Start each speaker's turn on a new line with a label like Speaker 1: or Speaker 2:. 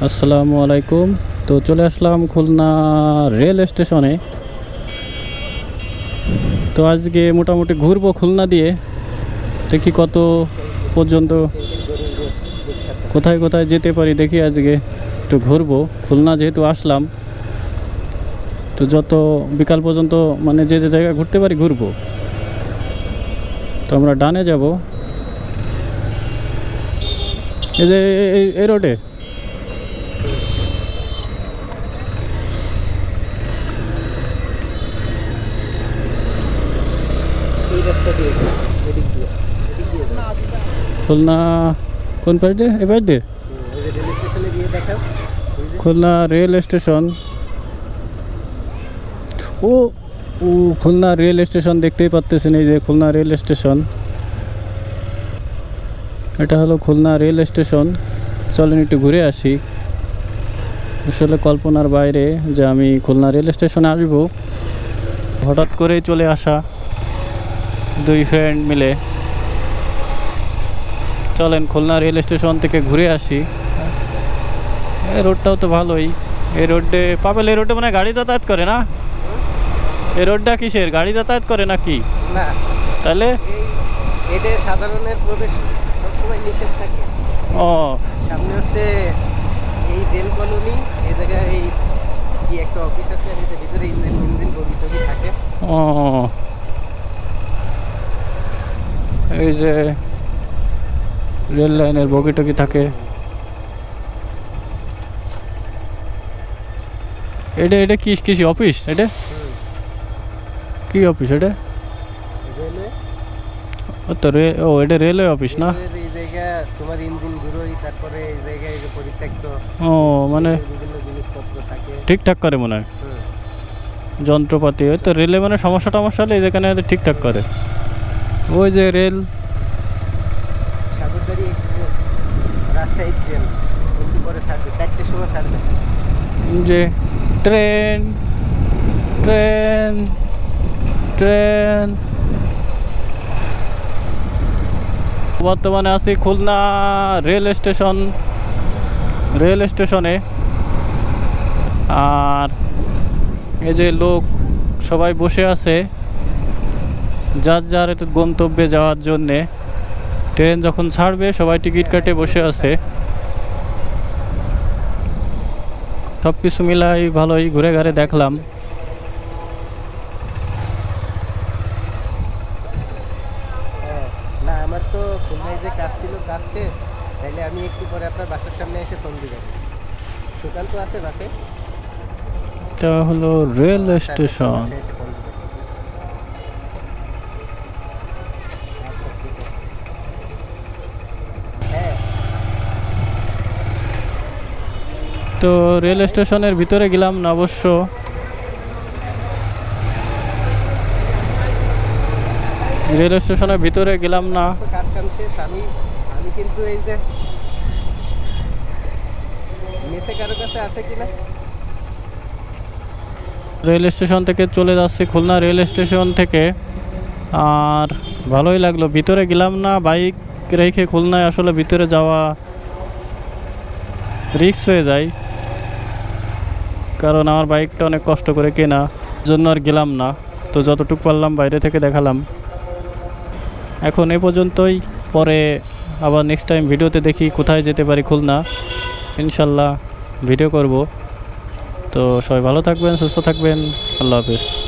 Speaker 1: আসসালামু আলাইকুম। তো চলে আসলাম খুলনা রেল স্টেশনে। তো আজকে মোটামুটি ঘুরবো খুলনা দিয়ে। দেখি কত পর্যন্ত কোথায় কোথায় যেতে পারি, দেখি আজকে একটু ঘুরবো। খুলনা যেহেতু আসলাম, তো যত বিকাল পর্যন্ত মানে যে যে জায়গায় ঘুরতে পারি ঘুরবো। তো আমরা ডানে যাব। এই যে এই- রোডে
Speaker 2: রাস্তা দিয়ে এদিক দিয়ে এদিক দিয়ে
Speaker 1: খুলনা কোন পাশ দিয়ে? এ দিয়ে?
Speaker 2: রেল স্টেশনে গিয়ে দেখাও
Speaker 1: খুলনা রেল স্টেশন। ও ও খুলনা রেল স্টেশন দেখতেই পাচ্তেছেন এই যে খুলনা রেল স্টেশন। এটা হলো খুলনা রেল স্টেশন। চলেন একটু ঘুরে আসি। আসলে কল্পনার বাইরে যে আমি খুলনা রেল স্টেশনে আসব হঠাৎ করেই চলে আসা। দুই ফ্রেন্ড মিলে। চলেন খুলনা রেল স্টেশন থেকে ঘুরে আসি। এই রোডটাও তো ভালোই। এই রোডে পাবেল এই রোডে মানে গাড়ি যাতায়াত করে না? এই রোডটা কিসের? গাড়ি যাতায়াত করে নাকি?
Speaker 2: না।
Speaker 1: তাহলে?
Speaker 2: এটা সাধারণের প্রবেশ সবসময় নিষেধ থাকে।
Speaker 1: ও।
Speaker 2: সামনে হচ্ছে এই রেল কলোনি এই জায়গায় এই কি একটা অফিস আছে ভিতরে ইঞ্জিন ইঞ্জিন বগি থাকে।
Speaker 1: ও। এই যে রেল লাইনের বগি টগি থাকে। এটা এটা কি কিসি অফিস? এটা? কি অফিস এটা? ও তো রে ও এটা রেলওয়ে অফিস না?
Speaker 2: এই জায়গা তোমার ইঞ্জিন ঘুরোই তারপরে এই জায়গায় যে পরিত্যক্ত
Speaker 1: ও মানে
Speaker 2: বিভিন্ন জিনিসপত্র থাকে।
Speaker 1: ঠিকঠাক করে মনে হয়। যন্ত্রপাতি ওই তো রেলে মানে সমস্যা টমস্যা হলে যেখানে ঠিকঠাক করে। ওই যে rail.
Speaker 2: Sagardari express Rajshahi train একটু পরে ছাড়বে চারটের সময় ছাড়বে
Speaker 1: যে ট্রেন ট্রেন ট্রেন। বর্তমানে আছি খুলনা রেল স্টেশন রেল স্টেশনে। আর এই যে লোক সবাই বসে আছে। যার যার গন্তব্যে যাওয়ার জন্যে ট্রেন যখন ছাড়বে সবাই টিকিট কাটে বসে আছে। সব কিছু মিলাই ভালোই ঘুরে ঘুরে দেখলাম।
Speaker 2: হ্যাঁ না আমার তো খুলনায় যে কাজ ছিল কাজ শেষ। তাইলে আমি একটু পরে আপনার বাসার সামনে এসে ফোন দিবেন সুকাল আছে বাসে
Speaker 1: এটা হলো রেল স্টেশন। তো রেল স্টেশনের ভিতরে গেলাম না অবশ্য। রেল স্টেশনের ভিতরে গেলাম না। রেল স্টেশন থেকে চলে যাচ্ছি খুলনা রেল স্টেশন থেকে। আর ভালোই লাগল, ভিতরে গেলাম না, বাইক রেখে খুলনায় আসলে ভিতরে যাওয়া রিক্স হয়ে যায়। কারণ আমার বাইকটা অনেক কষ্ট করে কেনা, জন্য আর গেলাম না। তো যতটুকু পারলাম বাইরে থেকে দেখালাম। এখন এ পর্যন্তই। পরে আবার নেক্সট টাইম ভিডিওতে দেখি কোথায় যেতে পারি খুলনা। ইনশাল্লাহ ভিডিও করব। তো সবাই ভালো থাকবেন, সুস্থ থাকবেন। আল্লাহ হাফেজ।